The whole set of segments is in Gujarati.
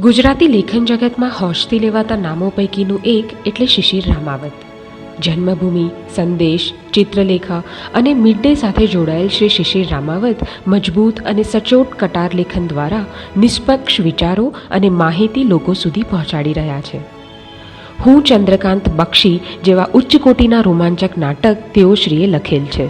ગુજરાતી લેખન જગતમાં હોશથી લેવાતા નામો પૈકીનું એક એટલે શિશિર રામાવત. જન્મભૂમિ, સંદેશ, ચિત્રલેખા અને મિડ ડે સાથે જોડાયેલ શ્રી શિશિર રામાવત મજબૂત અને સચોટ કટાર લેખન દ્વારા નિષ્પક્ષ વિચારો અને માહિતી લોકો સુધી પહોંચાડી રહ્યા છે. હું ચંદ્રકાંત બક્ષી જેવા ઉચ્ચ કોટીના રોમાંચક નાટક તેઓ શ્રીએ લખેલ છે.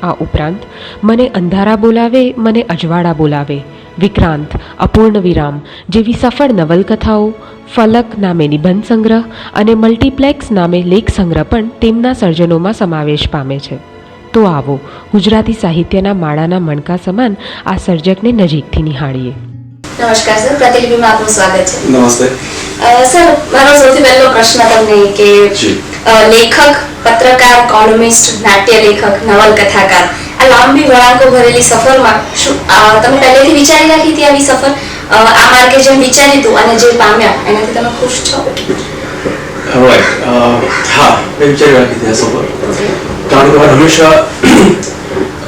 આ ઉપરાંત, મને અંધારા બોલાવે, મને અજવાળા બોલાવે વિક્રાંત અપૂર્ણ વિરામ જેવી સફળ નવલકથાઓ ફલક નામે નિબંધ સંગ્રહ અને મલ્ટીપ્લેક્સ નામે લેખ સંગ્રહ પણ તેમના સર્જનોમાં સમાવેશ પામે છે. તો આવો ગુજરાતી સાહિત્યના માળાના મણકા સમાન આ સર્જકને નજીકથી નિહાળીએ. નમસ્કાર સર પ્રતિલિપિમાં આપનું સ્વાગત છે. નમસ્તે. સર મારો સૌથી પહેલો પ્રશ્ન તમને કે લેખક પત્રકાર કોલમિસ્ટ નાટ્ય લેખક નવલકથાકાર આ લાંબી વળાંકો ભરેલી સફરમાં શું તમે પહેલેથી વિચારી રાખી હતી આવી સફર? આ માર્ગે જેમ વિચાર્યું હતું અને જે પામ્યા એનાથી તમે ખુશ છો? હા મેં વિચારી રાખી હતી આ સફર. કારણ કે હંમેશા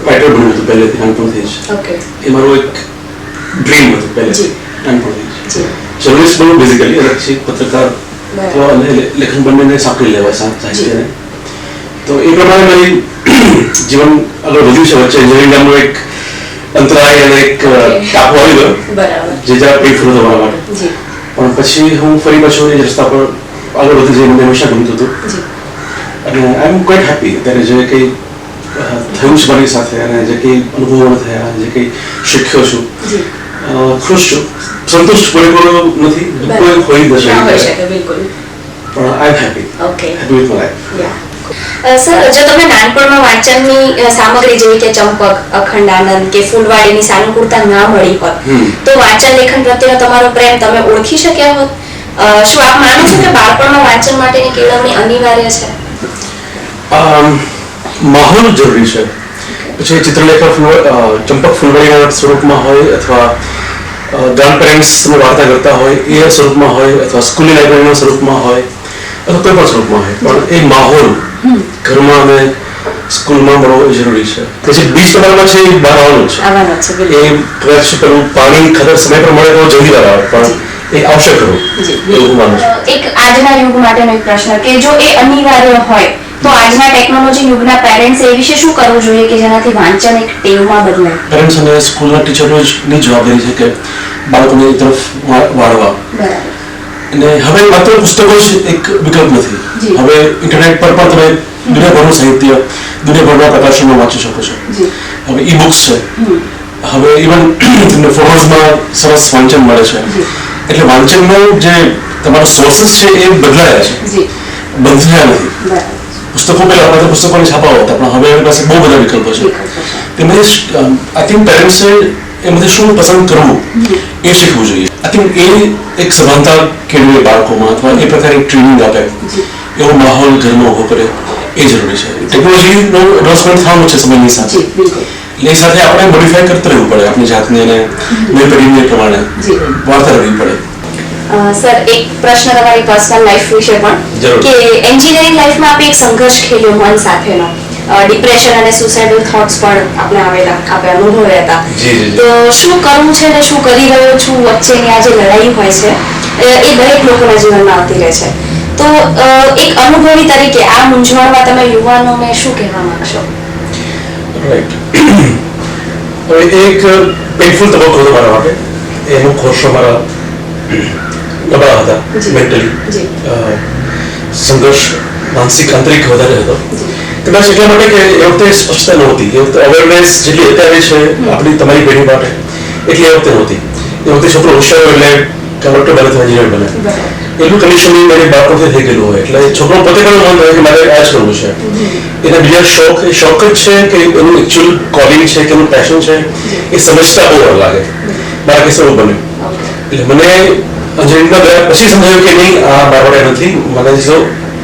રાઇટર બનવું હતું પહેલેથી નાનપણથી જ. ઓકે. એ મારું એક ડ્રીમ હતું. પહેલેથી નાનપણથી જ. જર્નલિસ્ટ બનવું બેઝિકલી અને પછી પત્રકાર અને લેખન બંનેને સાંકળી લેવાય સા- સાહિત્યને. તો એ પ્રમાણે મારી જીવન આગળ વધ્યું છે. વચ્ચે એન્જિનિયરિંગ નામનો એક અંતરાય અને એક. ટાપુ આવી ગયો. જે જરા પેટ હતો મારા માટે. પણ પછી હું ફરી પાછો એ રસ્તા પર આગળ વધી જઈ મને હંમેશા ગમતું હતું. અને આઈ એમ ક્વાઇટ હેપી અત્યારે જે કંઈ થયું છે મારી સાથે અને જે કંઈ અનુભવો થયા જે કંઈ શીખ્યો છું. ખુશ છું. સંતુષ્ટ પરિબળો નથી. કોઈ હોઈ ના શકે પણ I am happy happy with my life sir જો તમે નાનપણમાં વાંચનની સામગ્રી જેવી કે ચંપક અખંડ આનંદ કે ફૂલવાડીની સાનુકૂળતા ના મળી હોત તો વાંચન લેખન પ્રત્યેનો તમારો પ્રેમ તમે ઓળખી શક્યા હોત? શું આપ માનો છો કે બાળપણમાં વાંચન માટેની કેળવણી અનિવાર્ય છે? માહોલ જરૂરી છે. પછી ચિત્રલેખા ચંપક ફૂલવાડીના સ્વરૂપમાં હોય અથવા ગ્રાન્ડ પેરેન્ટ્સનું વાર્તા કરતા હોય એ સ્વરૂપમાં હોય અથવા સ્કૂલની લાઇબ્રેરીના સ્વરૂપમાં હોય અથવા કોઈ પણ સ્વરૂપમાં હોય. પણ એ માહોલ ઘરમાં અને સ્કૂલમાં મળવો જરૂરી છે. પછી બીજ તમારામાં છે એ બહાર આવવાનું છે એ કદાચ પેલું પાણી ખબર સમય પ્રમાણે તો જલ્દી બહાર આવે પણ એ આવશે ખરું. એવું માનું છું. એક આજના યુગ માટેનો એક પ્રશ્ન કે જો એ અનિવાર્ય હોય તો આજના ટેકનોલોજી યુગના પેરેન્ટ્સ એ વિશે શું કરવું જોઈએ કે જેનાથી વાંચન એક ટેવમાં બદલાય? પેરેન્ટ્સ અને સ્કૂલના ટીચરોની જવાબદારી છે કે બાળકોની તરફ વાળવા. બરાબર. અને હવે માત્ર પુસ્તકો જ એક વિકલ્પ નથી. હવે ઇન્ટરનેટ પર પણ તમે દુનિયાભરનું સાહિત્ય દુનિયાભરના પ્રકાશનમાં વાંચી શકો છો. હવે ઈ બુક્સ છે હવે ઇવન તમને ફોટોઝમાં સરસ વાંચન મળે છે. એટલે વાંચનનો જે તમારો સોર્સિસ છે એ બદલાયા છે. બદલ્યા નથી. પુસ્તકો પહેલા આપણે પુસ્તકોની છાપાઓ હતા પણ હવે એમની પાસે બહુ બધા વિકલ્પો છે. તેમની આઈ થિંક પેરેન્ટ્સે એમાંથી શું પસંદ કરવું એ શીખવું જોઈએ. આઈ થિંક એ એક સભાનતા કેળવે બાળકોમાં અથવા એ પ્રકારની ટ્રેનિંગ આપે. એવો માહોલ ઘરમાં ઊભો કરે એ જરૂરી છે. ટેકનોલોજીનો એડવાન્સમેન્ટ થવાનું છે સમયની સાથે. એ સાથે આપણે મોડિફાય કરતા રહેવું પડે આપણી જાતને અને નવી પેઢીને પ્રમાણે. વાર્તા રહેવી પડે. સર એક પ્રશ્ન તમારી પર્સનલ લાઈફ વિશે પણ કે એન્જિનિયરિંગ લાઈફમાં આપે એક સંઘર્ષ ખેલ્યો મન સાથેનો ડિપ્રેશન અને સુસાઇડલ થોટ્સ પણ આપણે આવેલા આપણે અનુભવ્યા હતા. તો શું કરવું છે ને શું કરી રહ્યો છું વચ્ચેની આ જે લડાઈ હોય છે એ દરેક લોકોના જીવનમાં આવતી રહે છે. તો એક અનુભવી તરીકે આ મૂંઝવણમાં તમે યુવાનોને શું કહેવા માંગશો? એક પેઇનફુલ તબક્કો હતો મારા માટે. એનો ખોરશો મારા નબળા હતા મેન્ટલી સંઘર્ષ માનસિક આંતરિક વધારે હતો. કદાચ એટલા માટે કે એ વખતે સ્પષ્ટતા નહોતી. એ વખતે અવેરનેસ જેટલી અત્યારે છે આપણી તમારી પેઢી માટે એટલી એ વખતે નહોતી. એ વખતે છોકરો હોશિયાર એટલે કલેક્ટર બને અથવા એન્જિનિયર બને. એટલું કન્ડિશનિંગ મારી બાળકોથી થઈ ગયેલું હોય. એટલે છોકરો પોતે પણ મન થાય કે મારે આ જ કરવું છે. એના બીજા શોખ એ શોખ જ છે કે એનું એકચ્યુઅલ કોલિંગ છે કે એનું પેશન છે એ સમજતા બહુ વાર લાગે. મારા કિસ્સો એવું બન્યું. એટલે મને અંજલિના ગયા પછી સમજાયું કે નહીં આ મારા માટે નથી. મને જો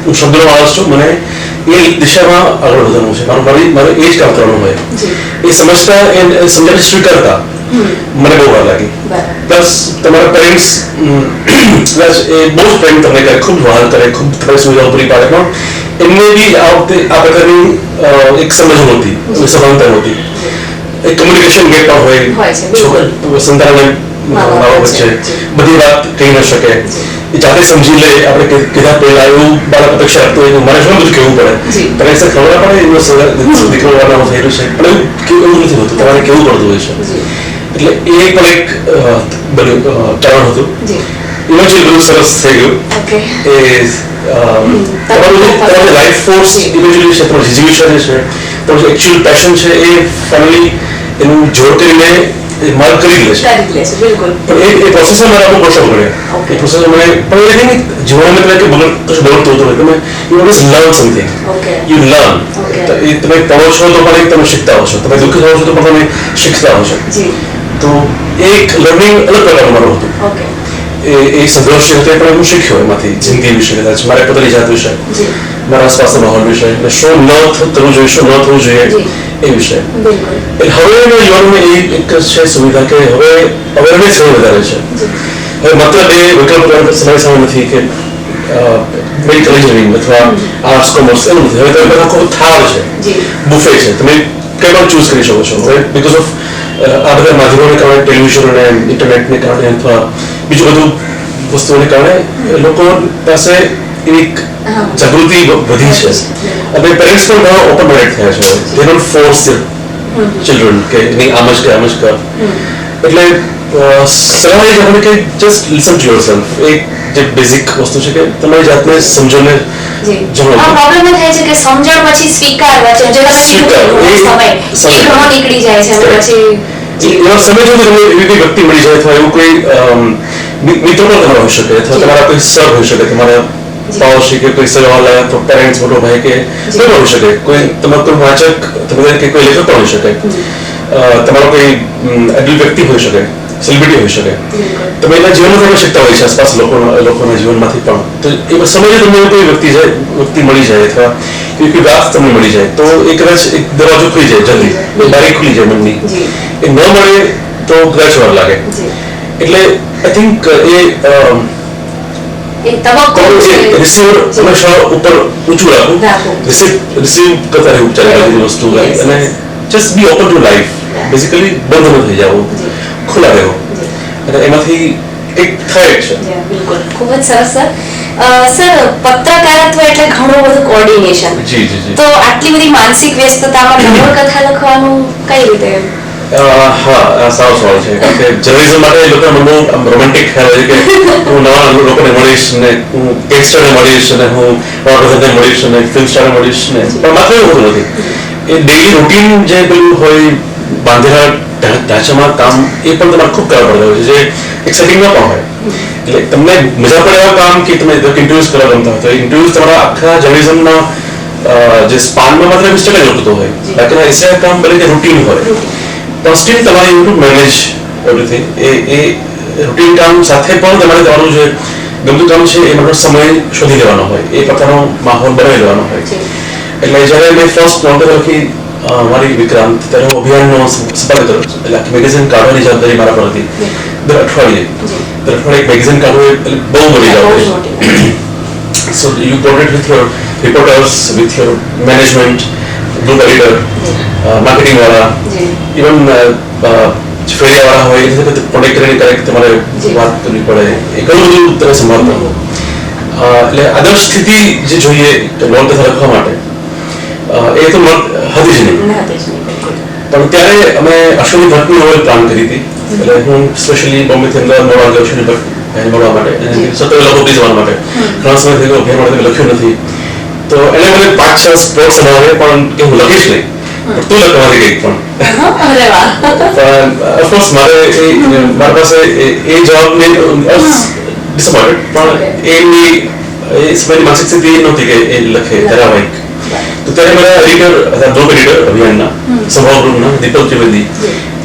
હું શબ્દનો માણસ છું. મને એ દિશામાં આગળ વધવાનું છે મારું મારી મારે એ જ કામ કરવાનું હોય એ સમજતા એ સમજાવી સ્વીકારતા મને બહુ વાર લાગી પ્લસ તમારા પેરેન્ટ્સ પ્લસ એ બહુ જ પ્રેમ તમને કરે ખૂબ વાર કરે ખૂબ તમારી સુવિધાઓ પૂરી પાડે પણ એમને બી આ વખતે આ પ્રકારની એક સમજ નહોતી સભાનતા નહોતી એક કમ્યુનિકેશન ગેપ હોય છોકરા સંતાનને વચ્ચે. બધી વાત કહી ન શકે. એ જાતે સમજી લે આપણે કીધા પહેલા એવું બાળક અપેક્ષા રાખતું હોય મારે શું બધું કહેવું પડે? તમે સર ખબર પડે એનો દીકરો વાળામાં થયેલું છે? પણ એવું એવું નથી હોતું. તમારે કેવું પડતું હોય છે? એટલે એ પણ એક બન્યું કારણ હતું. એનો જે બહુ સરસ થઈ ગયું. એ તમારું તમારી લાઈફ ફોર્સ છે તમારું જીવિકા છે તમારું એકચ્યુઅલ પેશન છે એ ફેમિલી એનું જોડ કરીને એ કરી લે છે બિલકુલ. પણ એ પ્રોસેસમાં મારે આપણું. પ્રોસેસ મળ્યા એ પ્રોસેસ મને પણ એ નહીં જીવનમાં એટલે કે બગડ કશું બગડતું હતું તમે you always learn something you learn એ તમે કરો છો તો પણ તમે શીખતા હો છો તમે દુઃખી થાઓ છો તો પણ તમે શીખતા હો છો તો એક લર્નિંગ અલગ પ્રકારનું મારું હતું. એ એ સંઘર્ષ હતો પણ હું શીખ્યો એમાંથી જિંદગી વિશે કદાચ. મારે પોતાની જાત વિશે. મારા આસપાસના માહોલ વિશે. અને શું ન થવું જોઈએ શું ન થવું જોઈએ. એ વિશે એટલે હવે યુવાનોને એ એક છે સુવિધા કે હવે અવેરનેસ ઘણી વધારે છે હવે માત્ર એ વિકલ્પ સમય સમય નથી કે મેડિકલ એન્જિનિયરિંગ અથવા આર્ટ્સ કોમર્સ એવું નથી હવે તમે આખો થાળ છે બુફે છે તમે કઈ પણ ચૂઝ કરી શકો છો હવે બીકોઝ ઓફ આ બધા માધ્યમોને કારણે ટેલિવિઝન અને ઇન્ટરનેટને કારણે અથવા બીજું બધું વસ્તુઓને કારણે લોકો પાસે એક જાગૃતિ વધી છે. અને પેરેન્ટ્સ પણ ઘણા ઓપન માઇન્ડ થયા છે દે ડોન્ટ ફોર્સ ચિલ્ડ્રન કે નહીં આમ જ કર આમ જ કર એટલે સરળ સલાહ એ આપણે કે જસ્ટ લિસન ટુ યોરસેલ્ફ એક જે બેઝિક વસ્તુ છે કે તમારી જાતને સમજોને ને જાણો આ પ્રોબ્લેમ એ થાય છે કે સમજણ પછી સ્વીકારવા છે જો તમે કીધું કે સ્વીકાર, ઘણો એ સમય એ ઘણો નીકળી જાય છે પછી જી. સમય જો તમને એવી કોઈ વ્યક્તિ મળી જાય અથવા એવું કોઈ મિત્ર પણ તમારો હોઈ શકે અથવા તમારા કોઈ સર હોઈ શકે તમારા જી. પાડોશી કે કોઈ સગાવાલા તો પેરેન્ટ્સ મોટો ભાઈ કે કોઈ પણ શકે કોઈ તમારો કોઈ વાચક તમે કે કોઈ લેખક પણ હોઈ શકે તમારો કોઈ એડલ્ટ વ્યક્તિ હોઈ શકે સેલિબ્રિટી હોઈ શકે તમે એના જીવનમાં તમે શીખતા હોય છે આસપાસ લોકોના લોકોના જીવનમાંથી પણ તો એ સમયે તમને કોઈ વ્યક્તિ જાય વ્યક્તિ મળી જાય અથવા કોઈ કોઈ વાત તમને મળી જાય તો એ કદાચ એક દરવાજો ખુલી જાય જલ્દી એક બારી ખુલી જાય મનની એ ન મળે તો કદાચ વાર લાગે એટલે આઈ થિંક એ તબક્કો ઉપર ઊંચું રાખવું. રિસીવ રિસીવ કરતા રહેવું ચાલે વસ્તુ અને just be open to life. Basically બંધ ન થઈ જવું ખુલ્લા અને એમાંથી એક થાય છે બિલકુલ ખૂબ જ સરસ સર સર પત્રકારત્વ એટલે ઘણું બધું કોર્ડિનેશન તો આટલી બધી માનસિક વ્યસ્તતામાં નવલકથા લખવાનું કઈ રીતે હા સાવ સવાલ છે. કારણ કે જર્નલિઝમ માટે લોકોના મને આમ રોમેન્ટિક ખ્યાલ હોય કે હું નવા લોકોને મળીશ ને હું ગેંગસ્ટરને મળીશ અને હું વડાપ્રધાનને મળીશ અને ફિલ્મ સ્ટારને મળીશ ને પણ માત્ર એવું હોતું નથી. એ ડેઈલી રૂટીન જે પેલું હોય બાંધેલા ઢાંચામાં કામ એ પણ તમારે ખૂબ કરવા પડતા હોય છે. જે એક્સાઇટિંગ ન પણ હોય. એટલે તમને મજા પડે એવા કામ કે તમે ઇન્ટરવ્યુઝ કરવા ગમતા હોય. તો ઇન્ટરવ્યુઝ તમારા આખા જર્નલિઝમના જે સ્પાનમાં માત્ર મિસ્ટેક ટકા જ રોકતો હોય. બાકીના એસઆઈ કામ બને કે રૂટીન હોય. પણ સ્ટીલ તમારે યુ ટુ મેનેજ એવરીથિંગ એ એ રૂટીન કામ સાથે પણ તમારે તમારું જે ગમતું કામ છે એ માટે સમય શોધી લેવાનો હોય એ પ્રકારનો માહોલ બનાવી લેવાનો હોય. એટલે જ્યારે મેં ફર્સ્ટ નોંધ લખી મારી વિક્રાંત ત્યારે હું અભિયાનનો સંપાદક હતો. એટલે આખી મેગેઝિન કાઢવાની જવાબદારી મારા પર હતી. દર અઠવાડિયે. દર અઠવાડિયે એક મેગેઝિન કાઢવું એટલે બહુ મોટી જ જવાબદારી મોટી. So you coordinate with your reporters, with your management, editor uh, વાળા, ઇવન ફેરિયા uh, હોય એ સાથે કોન્ટેક્ટ કરીને ક્યારેક તમારે વાત કરવી પડે એ ઘણું બધું તમે સંભાળતા એટલે આદર્શ સ્થિતિ જે જોઈએ નોંધકથા લખવા માટે એ તો હતી જ નહીં. પણ ત્યારે અમે અશ્વિની ભટ્ટની હોય પ્લાન કરી હતી એટલે હું સ્પેશિયલી બોમ્બેથી અમદાવાદ મળવા ગયો અશ્વિની ભટ્ટ એને મળવા માટે અને જી. સત્તર લખો પ્લીઝ માટે ઘણા સમય થઈ ગયો અભિયાન માટે લખ્યું નથી તો એને મને પાંચ છ સ્પોર્ટ્સ બનાવે પણ કે હું લખીશ નહીં પણ તું લખવાની ગઈ પણ હા, અરે વાહ પણ ઓફકોર્સ મારે એ મારી પાસે એ- એ જવાબની ડિસઅપોઇન્ટેડ પણ એની એ સમયની માનસિક સ્થિતિ એ નહોતી કે એ લખે ધારાવાહિક તો ત્યારે મારા એડિટર હતા ગ્રુપ એડિટર અભિયાનના સ્વભાવ ગ્રુપના દીપક ત્રિવેદી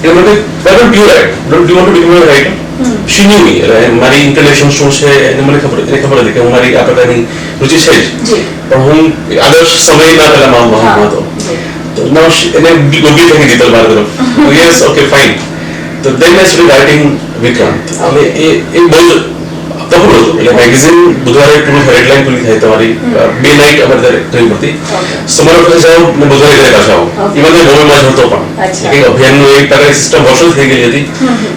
એ મને why don't you write don't you want to become a writer she knew me એટલે મારી ઇન્કલિનેશન શું છે એને મને ખબર એને ખબર હતી કે હું મારી આ પ્રકારની રુચિ છે જ જી. પણ હું આદર્શ સમયના પહેલામાં હા, મહાન હતો. તો એને ગોગી થઈ ગઈ તલવાર તરફ યસ ઓકે ફાઇન તો then I started writing Vikrant એટલે એ એ બહુ તપરું હતું એટલે મેગેઝિન બુધવારે પૂરી થાય પૂરી થાય તમારી બે નાઇટ અમારે ત્યારે કરવી હતી સમર ઓફ જાઓ ને બુધવારે ઘરે પાછા આવો ઇવન બોમ્બેમાં જ હતો પણ. એક અભિયાનનું એક પ્રકારની સિસ્ટમ વર્ષો થઈ ગઈ હતી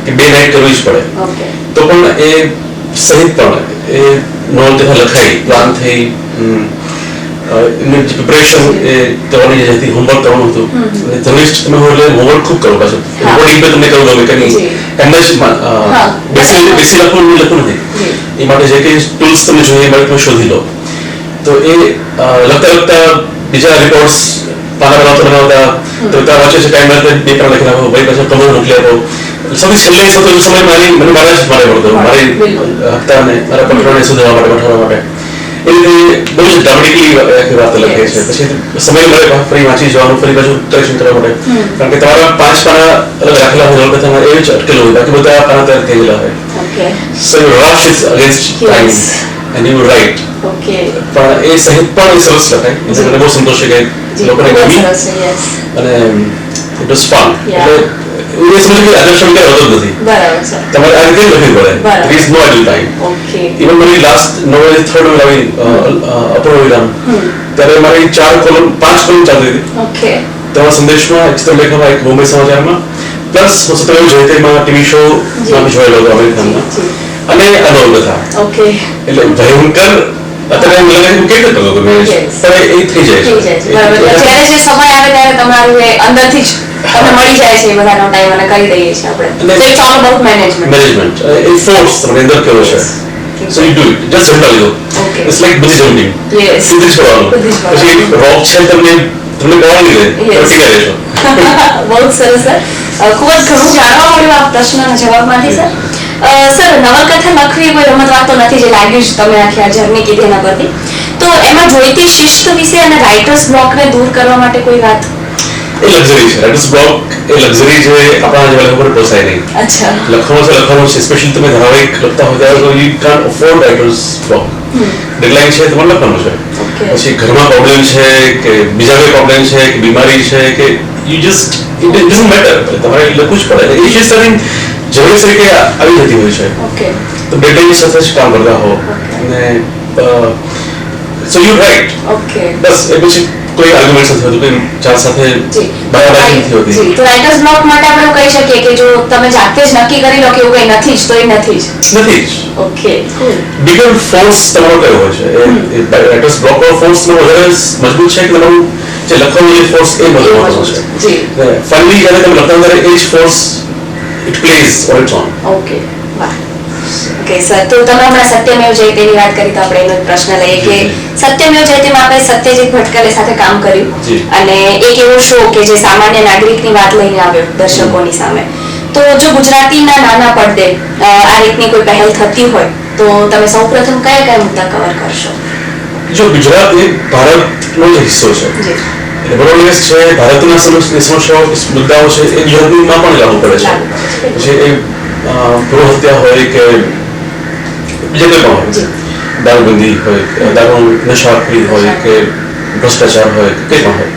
કે બે નાઇટ કરવી જ પડે તો પણ એ સહિત પણ એ નોંધ તથા લખાઈ પ્લાન થઈ જે પ્રિપરેશન એ કરવાની જે હતી હોમવર્ક કરવાનું હતું અને જર્નલિસ્ટ તમે હોય એટલે હોમવર્ક ખૂબ કરો પાછું હા. રિપોર્ટિંગ પર તમને કરવું ગમે કે. એમ જ. બેસી બેસી લખવું લખવું નથી એ માટે જે કંઈ ટૂલ્સ તમને જોઈએ એ માટે તમે શોધી લો તો એ લખતા લખતા બીજા રિપોર્ટ્સ પાના બનાવતા બનાવતા તો ત્યાં વાંચે છે ટાઈમ મળે બે ત્રણ લખી નાખો ભાઈ પાછા કમર મોકલી આપો સૌથી છેલ્લે સૌથી સમય મારી મને મારા જ મારે પડતો મારી. હપ્તાને મારા પટરાને સુધારવા માટે પઠાવવા માટે એ રીતે બહુ જ ડ્રામેટિકલી વાત લખે છે. પછી સમય મળે ફરી વાંચી જવાનું ફરી પાછું કરેક્શન કરવા માટે. કારણ કે તમારા પાંચ પાના અલગ રાખેલા હોય એ જ અટકેલું હોય. બાકી બધા પાના તૈયાર થઈ ગયેલા હોય Yes. and you write. Okay પણ એ સહિત પણ એ સરસ લખાય એટલે મને બહુ સંતોષ છે કે લોકોને ગમી અને ઇટ વોઝ ફન એટલે હું એ સમજુ કે આદર્શ વિચાર હોતો નથી બરાબર છે તમારે આ રીતે લખવી પડે બરાબર. there is no okay even મારી last novel third novel Apurva Viram ત્યારે મારી ચાર કોલમ પાંચ કોલમ ચાલતી હતી ઓકે તેમાં સંદેશમાં એક ચિત્રલેખામાં એક સમાચારમાં પ્લસ હું જયતેમાં ટીવી શો માં જોયેલો હતો અમેરિકનમાં અને આ નવલકથા ઓકે એટલે ભયંકર અત્યારે એમ લાગે કે હું કેવી રીતે કરતો હતો manage? Yes. પણ એ થઈ જાય છે. જ્યારે જે સમય આવે ત્યારે તમારું એ અંદરથી જ તમને મળી જાય છે એ બધાનો ટાઈમ અને કરી દઈએ છીએ આપણે. તો it's all about management management A force તમને અંદર કેવો છે. So you do it just સંભાળી દો. ઇટ્સ લાઈક બુદ્ધિ જમ્પિંગ. સીધી કરવાનું. પછી રોક છે તમને તમને કોણ લીધે ટીકા રહેશો બહુ સરસ સર ખૂબ જ ઘણું જાણવા મળ્યું આ પ્રશ્નના જવાબમાંથી સર સર નવલકથા લખવી કોઈ રમત વાતો નથી જે લાગ્યું છે તમે આખી આ જર્ની કીધી એના પરથી. તો એમાં જોઈતી શિસ્ત વિશે અને રાઇટર્સ બ્લોકને દૂર કરવા માટે કોઈ વાત? એ લક્ઝરી છે. રાઇટર્સ બ્લોક એ લક્ઝરી છે આપણા જેવા લોકો પર પોસાય નહીં. અચ્છા. લખવાનું છે લખવાનું છે. સ્પેશિયલી તમે ધારાવાહિક લખતા હોય ત્યારે તો યુ કાન અફોર્ડ રાઇટર્સ બ્લોક ડેડલાઇન છે તમારે લખવાનું છે. પછી ઘરમાં પ્રોબ્લેમ છે કે બીજા કોઈ પ્રોબ્લેમ છે કે બીમારી છે કે you just it doesn't matter તમારે લખવું જ પડે. એ ચીજ સાથે જરૂરી તરીકે આવી જતી હોય છે. ઓકે તો ડેડલાઇન સાથે જ કામ કરતા હો. અને સો યુ રાઈટ ઓકે બસ એ પછી કોઈ આર્ગ્યુમેન્ટ સાથે હતું કોઈ ચાર સાથે બારાબારી નથી હોતી. જી. તો રાઇટર્સ બ્લોક માટે આપણે કહી શકીએ કે જો તમે જાતે જ નક્કી કરી લો કે એવું કંઈ નથી જ તો એ નથી જ. નથી જ. ઓકે બિગર ફોર્સ તમારો કયો હોય છે? એ રાઇટર્સ બ્લોક ઓફ ફોર્સ નો વધારે મજબૂત છે કે તમારું જે લખવાનું જે ફોર્સ એ મજબૂત છે? જી. ફાઇનલી જ્યારે તમે લખતા ત્યારે એ જ force please hold on okay okay sir તો તમે હમણાં સત્યમેવ જયતેની વાત કરી તો આપણે એનો પ્રશ્ન લઈએ કે સત્યમેવ જયતેમાં આપણે સત્યજીત ભટકરે સાથે કામ કર્યું. અને એક એવો શો કે જે સામાન્ય નાગરિકની વાત લઈને આવ્યો દર્શકોની સામે. તો જો ગુજરાતીના નાના પડદે આ રીતની કોઈ પહેલ થતી હોય તો તમે સૌપ્રથમ કયા કયા મુદ્દા કવર કરશો? જો ગુજરાત એ ભારતનો હિસ્સો છે. જી એટલે છે ભારતના સમસ્યા સમસ્યાઓ મુદ્દાઓ છે એ યુરોપમાં પણ લાગુ પડે છે જે પછી એ ગૃહ હત્યા હોય કે બીજા કંઈ પણ હોય જી. દારૂબંધી હોય દારૂ નશાખોરી હોય કે ભ્રષ્ટાચાર હોય કંઈ પણ હોય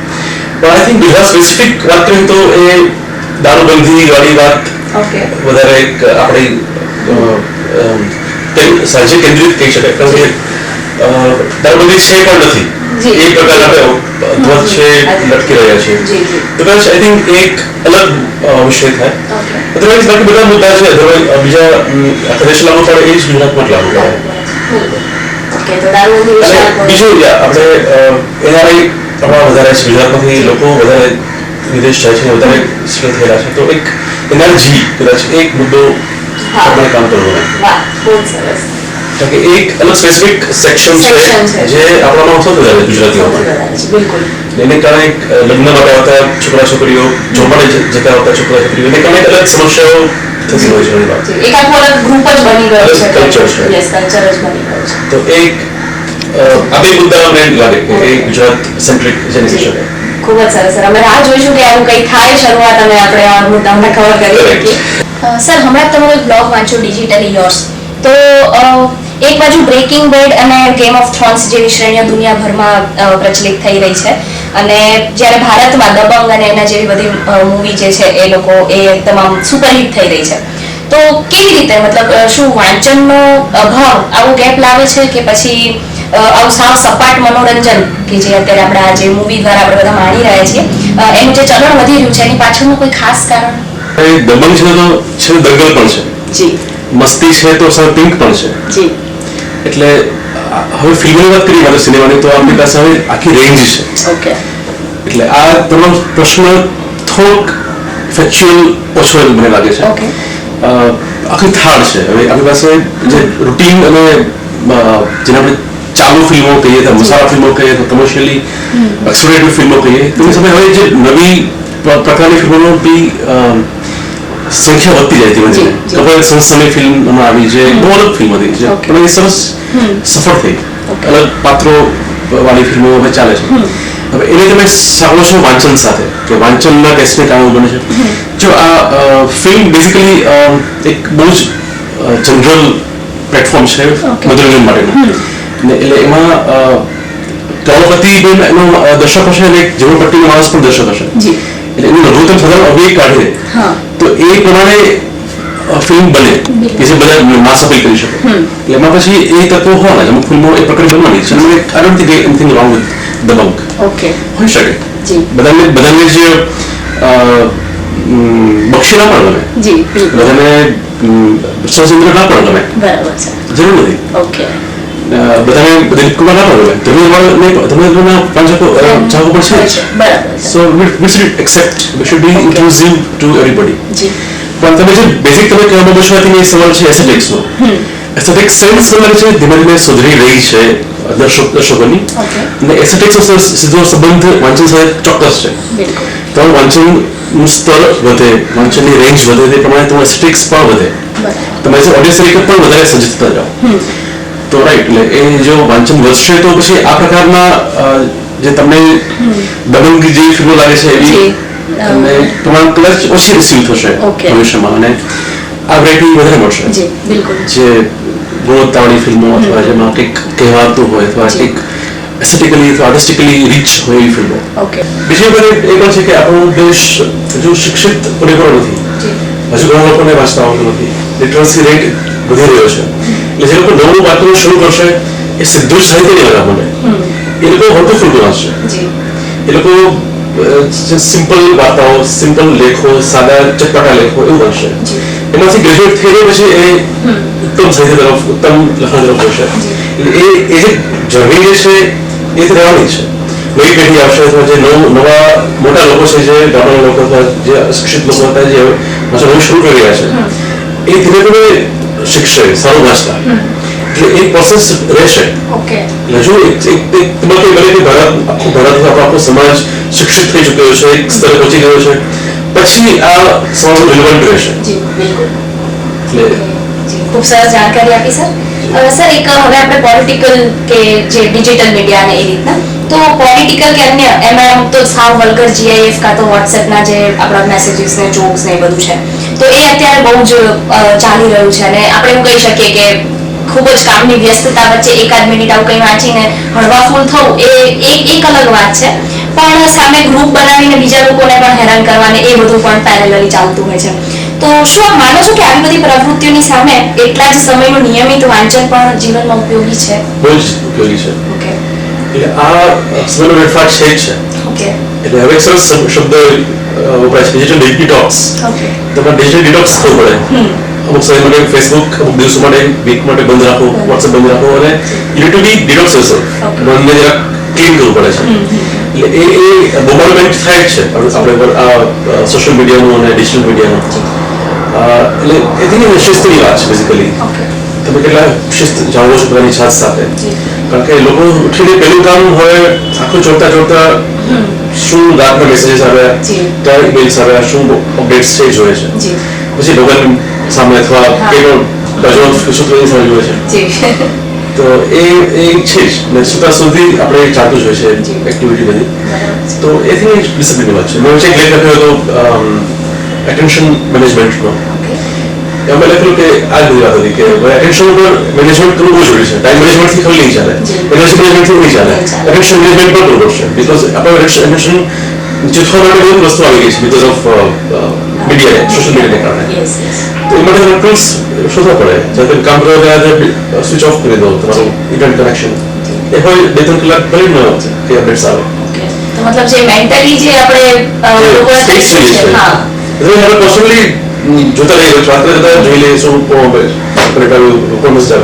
પણ આઈ થિંક ગુજરાત સ્પેસિફિક વાત કરીએ તો એ દારૂબંધી વાળી વાત વધારે એક આપણી સાંજે કેન્દ્રિત કહી શકાય કારણ કે દારૂબંધી છે પણ નથી. એ પ્રકારના ધ્વજ છે લટકી રહ્યા છે તો કદાચ આઈ થિંક એક અલગ વિષય થાય. અધરવાઇઝ બાકી બધા મુદ્દા છે અધરવાઇઝ બીજા આખા દેશ લાગુ પડે એ જ ગુજરાતમાં જ લાગુ પડે બીજું આપણે એનઆરઆઈ પ્રમાણ વધારે છે ગુજરાતમાંથી લોકો વધારે વિદેશ જાય છે વધારે સેટલ થયેલા છે. તો એક એનર્જી કદાચ એક મુદ્દો. આપણે કામ કરવું. વાહ બહુ સરસ. કારણ કે એક અલગ સ્પેસિફિક સેક્શન છે. છે. જે આપણામાં ઓછો સૌથી ગુજરાતીઓમાં. બિલકુલ. એને કારણે એક, લગ્ન માટે આવતા છોકરા છોકરીઓ જોવા માટે જતા આવતા છોકરા છોકરીઓ એને કારણે અલગ સમસ્યાઓ થતી હોય છે એક આખું અલગ ગ્રુપ જ બની ગયો છે. કલ્ચર છે. યસ કલ્ચર જ બની ગયો છે. તો એક આ બે મુદ્દા મને લાગે કે એ ગુજરાત સેન્ટ્રિક જેને કહી ખૂબ જ સરસ સર. અમે રાહ જોઈશું કે આવું કંઈ થાય શરૂઆત અને આપણે આ મુદ્દાઓને કવર કરી શકીએ. સર હમણાં તમારો બ્લોગ વાંચ્યો ડિજિટલી યોર્સ તો એક બાજુ બ્રેકિંગ બેડ અને ગેમ ઓફ થ્રોન્સ જેવી શ્રેણીઓ દુનિયાભરમાં પ્રચલિત થઈ રહી છે. અને જ્યારે ભારતમાં દબંગ અને એના જેવી બધી મૂવી જે છે એ લોકો એ તમામ સુપરહિટ થઈ રહી છે. તો કેવી રીતે મતલબ શું વાંચનનો અભાવ આવો ગેપ લાવે છે કે પછી આવું સાવ સપાટ મનોરંજન કે જે અત્યારે આપણે આ જે મૂવી દ્વારા આપણે બધા માણી રહ્યા છીએ એનું જે ચલણ વધી રહ્યું છે એની પાછળનું કોઈ ખાસ કારણ? દબંગ છે તો છે દંગલ પણ છે. જી. મસ્તી છે તો સર પિંક પણ છે. જી. એટલે હવે ફિલ્મની વાત કરીએ મારે સિનેમાની તો આપણી પાસે હવે આખી રેન્જ છે. ઓકે એટલે આ તમારો પ્રશ્ન થોડોક ફેક્ચ્યુઅલ ઓછો મને લાગે છે. ઓકે આખી થાળ છે. હવે આપણી પાસે જે રૂટીન અને જેને આપણે ચાલુ ફિલ્મો કહીએ તો મસાલા ફિલ્મો કહીએ તો કમર્શિયલી એક્સપ્લોરેટિવ ફિલ્મો કહીએ તેની સમય હવે જે નવી પ્રકારની ફિલ્મોનો બી સંખ્યા વધતી જાય ધીમે ધીમે તો પછી સંસ્થાની ફિલ્મ હમણાં આવી જે બહુ અલગ ફિલ્મ હતી જે પણ એ સરસ સફળ થઈ અલગ પાત્રો વાળી ફિલ્મો હવે ચાલે છે હવે એને તમે સાંભળો છો વાંચન સાથે કે વાંચનના ટેસ્ટને કારણે બને છે જો આ ફિલ્મ બેઝિકલી એક બહુ જ જનરલ પ્લેટફોર્મ છે મનોરંજન માટેનું ને એટલે એમાં કરોડપતિ એનો દર્શક હશે અને એક જીવનપટ્ટીનો માણસ પણ દર્શક હશે એટલે એનું લઘુત્તમ સાધારણ અભિનય કાઢી. તો એ પ્રમાણે ફિલ્મ બને કે જે બધા માસ અપીલ કરી શકે. એટલે એમાં પછી એ તત્વો હોય. અમુક ફિલ્મો એ પ્રકારે બનવાની છે. અને I don't think anything wrong with the bunk okay. હોઈ શકે. બધાને બધાને જે બક્ષી ના પણ ગમે. બધાને સરચંદ્ર ના પણ ગમે. જરૂર નથી. ઓકે. બધાને દિલીપ કુમાર ના પણ ગમે ધર્મેન્દ્ર ધર્મેન્દ્રના પાંચ ચાહકો પણ છે જ બરાબર છે So we, we should accept, we should be inclusive to everybody. જી પણ તમે જે બેઝિક તમે કહેવા માંગો છો આથી એ સવાલ છે એસ્થેટિક્સનો એસ્થેટિક સેન્સ મને લાગે છે ધીમે ધીમે સુધરી રહી છે દર્શક દર્શકોની Okay. અને એસ્થેટિક્સનો સીધો સંબંધ વાંચન સાથે ચોક્કસ છે બિલકુલ તો વાંચનનું સ્તર વધે વાંચનની રેન્જ વધે તે પ્રમાણે તમારું એસ્થેટિક્સ પણ વધે બરાબર તમે જે ઓડિયન્સ તરીકે પણ વધારે સજ્જ થતા જાઓ તો રાઈટ એટલે એ જો વાંચન વધશે તો પછી આ પ્રકારના જે તમને દબંગી જેવી ફિલ્મો લાગે છે એવી તમને પ્રમાણ ક્લચ ઓછી રિસીવ થશે ભવિષ્યમાં અને આ વેરાયટી વધારે મળશે. જે ગુણવત્તાવાળી ફિલ્મો અથવા જેમાં કંઈક કહેવાતું હોય અથવા કંઈક એસ્થેટિકલી અથવા આર્ટિસ્ટિકલી રીચ હોય એવી ફિલ્મો બીજી વાત એ પણ છે કે આપણો દેશ હજુ શિક્ષિત પરિબળ નથી. હજુ ઘણા લોકોને વાંચતા આવતું નથી. લિટરસી રેટ વધી રહ્યો છે. એટલે જે લોકો નવું વાંચવાનું શરૂ કરશે એ સીધું નહીં લાગે આપણને એ લોકો ફૂલકું વાંચશે એ લોકો સિમ્પલ વાર્તાઓ સિમ્પલ લેખો સાદા ચટપટા લેખો એવું વાંચશે. એમાંથી ગ્રેજ્યુએટ થઈને પછી એ ઉત્તમ સાહિત્ય તરફ ઉત્તમ લખાણ તરફ જશે. એ એ જે જર્ની છે એ તો રહેવાની છે. નવી પેઢી આવશે અથવા જે નવ નવા મોટા લોકો છે જે ગામડાના લોકો અથવા જે શિક્ષિત લોકો હતા જે વાંચવાનું શરૂ કરી રહ્યા છે. એ ધીમે ધીમે શીખશે સારું એટલે એ પ્રોસેસ રહેશે એટલે જો એક તબક્કે બને કે ભારત આખું ભારત અથવા આખો સમાજ શિક્ષિત થઈ ચૂક્યો છે એક સ્તરે પહોંચી ગયો છે પછી આ સમાજ રિલેવન્ટ રહેશે એટલે ખૂબ સરસ જાણકારી આપી સર. સર એક હવે આપણે પોલિટિકલ કે જે ડિજિટલ મીડિયા ને એ રીતના તો પોલિટિકલ કે અન્ય એમાં આમ તો સાવ વલ્ગર જીઆઈએફ કાં તો વોટ્સએપના જે આપણા મેસેજીસ ને જોક્સ ને એ બધું છે. એ અત્યારે બહુ જ ચાલી રહ્યું છે અને આપણે એવું કહી શકીએ કે ખૂબ જ કામની વ્યસ્તતા વચ્ચે એકાદ મિનિટ આવું કંઈ વાંચીને હળવા ફૂલ થવું એ એક એક અલગ વાત છે. પણ સામે ગ્રુપ બનાવીને બીજા લોકોને પણ હેરાન કરવાને એ બધું પણ પેરેલલી ચાલતું હોય છે. તો શું આપ માનો છો કે આવી બધી પ્રવૃત્તિઓની સામે એટલા જ સમયનું નિયમિત વાંચન પણ જીવનમાં ઉપયોગી છે? બહુ જ ઉપયોગી છે. ઓકે. એટલે આ સમયનો વેડફાટ છે જ છે. ઓકે. એટલે હવે સરસ શબ- શબ્દ અ, વપરાય છે ડિજિટલ ડિટોક્સ ઓકે તમારે ડિજિટલ ડિટોક્સ થવું પડે અમુક સમય માટે ફેસબુક અમુક દિવસો માટે વીક માટે બંધ રાખો વોટ્સએપ બંધ રાખો અને you to be detox yourself Okay. મનને જરા ક્લીન કરવું પડે છે એટલે એ એ બોમ્બાર્ડમેન્ટ થાય જ છે આપણે આપણે આ સોશિયલ મીડિયાનું અને ડિજિટલ મીડિયાનું એટલે એથી શિસ્તની વાત છે બેઝિકલી ઓકે તમે કેટલા શિસ્ત જાણવો છો પોતાની જાત સાથે જી. કારણ કે લોકો ઉઠીને પહેલું કામ હોય આખું જોતા જોતા શું રાતના મેસેજીસ આવ્યા જી. કયા ઈમેલ્સ આવ્યા શું અપડેટ્સ છે એ જોવે છે જી પછી લોગન સામે અથવા હા. પેલો બાજુ સૂત્રની સામે જોવે છે જી તો એ એ છે જ ને સુતા સુધી આપણે ચાલતું જ હોય છે જી. એક્ટિવિટી બધી બરાબર છે. તો એથી ડિસિપ્લિન વાત છે મેં વચ્ચે એક લેખ લખ્યો હતો એટેન્શન મેનેજમેન્ટનો ઓકે એમાં લખેલું કે આ જ બધી વાત હતી કે એટેન્શન ઉપર મેનેજમેન્ટ કરવું બહુ જરૂરી છે ટાઈમ મેનેજમેન્ટથી ખાલી નહીં ચાલે જી. એનર્જી મેનેજમેન્ટથી નહીં ચાલે નહીં ચાલે. એટેન્શન મેનેજમેન્ટ પણ કરવું પડશે બીકોઝ આપણે એટેન્શન જૂથવા માટે બધી વસ્તુ આવી ગઈ છે બીકોઝ ઓફ મીડિયાને સોશિયલ મીડિયાને કારણે યસ યસ તો એ માટે તમે ટૂલ્સ શોધવા પડે જ્યારે તમે કામ કરો ત્યારે સ્વિચ ઓફ કરી દો તમારું ઇન્ટરનેટ કનેક્શન એ હોય બે ત્રણ કલાક ભલે ન કે અપડેટ્સ આવે ઓકે તો મતલબ જે મેન્ટલી જે આપણે અ, લોકોને સ્ટેજ થઈ જોઈએ છે છે હા એટલે આપણે પર્સનલી જોતા રહી છીએ રાત્રે જતા જોઈ લઈએ શું કોણ મેસેજ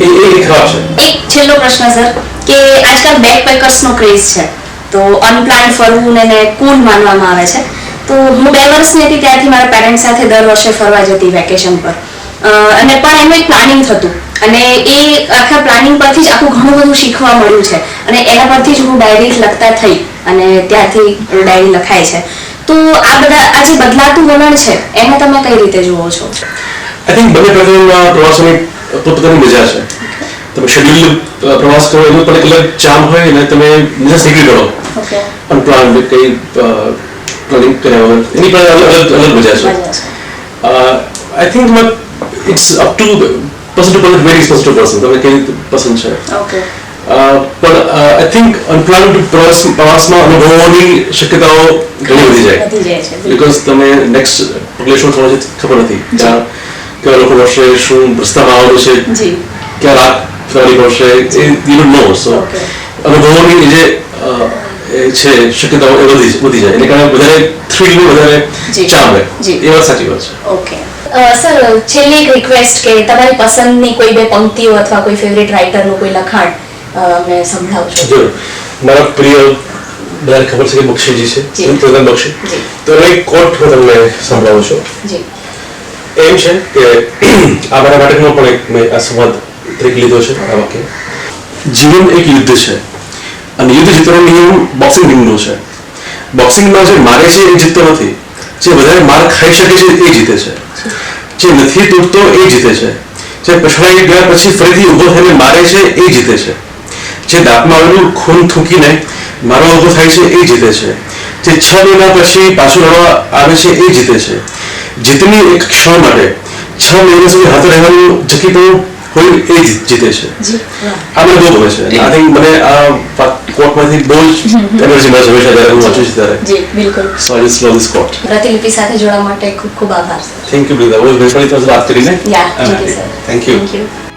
એ એ ખરાબ છે. એક છેલ્લો પ્રશ્ન, સર, કે આજકાલ બેકપેકર્સ નો ક્રેઝ છે. તો અનપ્લાન ફરવું ને એને માનવામાં આવે છે. તો હું બે વર્ષની હતી ત્યારથી મારા પેરેન્ટ્સ સાથે દર વર્ષે ફરવા જતી વેકેશન પર. અને પણ એનું એક પ્લાનિંગ થતું. અને એ આખા પ્લાનિંગ પરથી જ આખું ઘણું બધું શીખવા મળ્યું છે. અને એના પરથી જ હું ડાયરી લખતા થઈ અને ત્યાંથી ડાયરી લખાય છે. તો આ બધા આ જે બદલાતું વલણ છે એને તમે કઈ રીતે જુઓ છો? આઈ થિંક બંને પ્રકારના પ્રવાસોની પોતપોતાની મજા છે. તમે શેડ્યુલ પ્રવાસ કરો એનું પણ એક અલગ ચામ હોય ને તમે મજા શીખી કરો. અનપ્લાન કઈ પ્લાનિંગ કર્યા વગર એની પણ અલગ અલગ અલગ મજા છે. I think it's up to person to person very person to person તમે કઈ પસંદ છે. ઓકે. પણ આઈ થિંક અનપ્લાન્ડ પ્રવાસ પ્રવાસમાં અનુભવોની શક્યતાઓ ઘણી વધી જાય. બીકોઝ તમે નેક્સ્ટ પગલે શું થવાનું છે ખબર નથી. ક્યાં કેવા લોકો મળશે શું પ્રસ્તાવ આવવાનું છે ક્યાં રાત ફરવાની પડશે એ યુ નો સો અનુભવોની જે છે શક્યતાઓ એ વધી વધી જાય. એટલે કારણે વધારે થ્રિલ વધારે જી. એ વાત સાચી વાત છે. ઓકે સર છેલ્લી એક રિક્વેસ્ટ કે તમારી પસંદની કોઈ બે પંક્તિઓ અથવા કોઈ ફેવરેટ રાઇટરનું કોઈ લખાણ મેં સંભળાવજો જરૂર. મારા પ્રિય બધાને ખબર છે કે બક્ષીજી છે. સુરેન્દ્રનાથ બક્ષી તો એનો એક કોટ હું તમને સંભળાવું છું એમ છે કે આ મારા નાટકનો પણ એક મેં આ સંવાદ તરીકે લીધો છે આ વાક્ય જીવન એક યુદ્ધ છે અને યુદ્ધ જીતવાનો નિયમ બોક્સિંગ રિંગનો છે બોક્સિંગમાં જે મારે છે એ જીતતો નથી જે વધારે માર ખાઈ શકે છે એ જીતે છે જે નથી તૂટતો એ જીતે છે જે પછડાઈ ગયા પછી ફરીથી ઊભો થઈને મારે છે એ જીતે છે જે દાંતમાં આવેલું ખૂન થૂંકીને મારવા ઊભો થાય છે એ જીતે છે જે છ મહિના પછી પાછું લડવા આવે છે એ જીતે છે જીતની એક ક્ષણ માટે છ મહિના સુધી હાથે રહેવાનું જકીપણું હોય એ જી- જીતે છે જી આ મને બહુ ગમે છે આઈ થિંક મને આ કોટમાંથી બહુ જ એનર્જી મળે છે હંમેશા જ્યારે હું વાંચું છું ત્યારે જી બિલકુલ so I just love this quote Pratilipi સાથે જોડાવા માટે ખૂબ ખૂબ આભાર સર થેન્ક યુ બ્રિદા બહુ વેપારી પાસે વાત કરીને Yeah, thank you, sir. Thank you thank you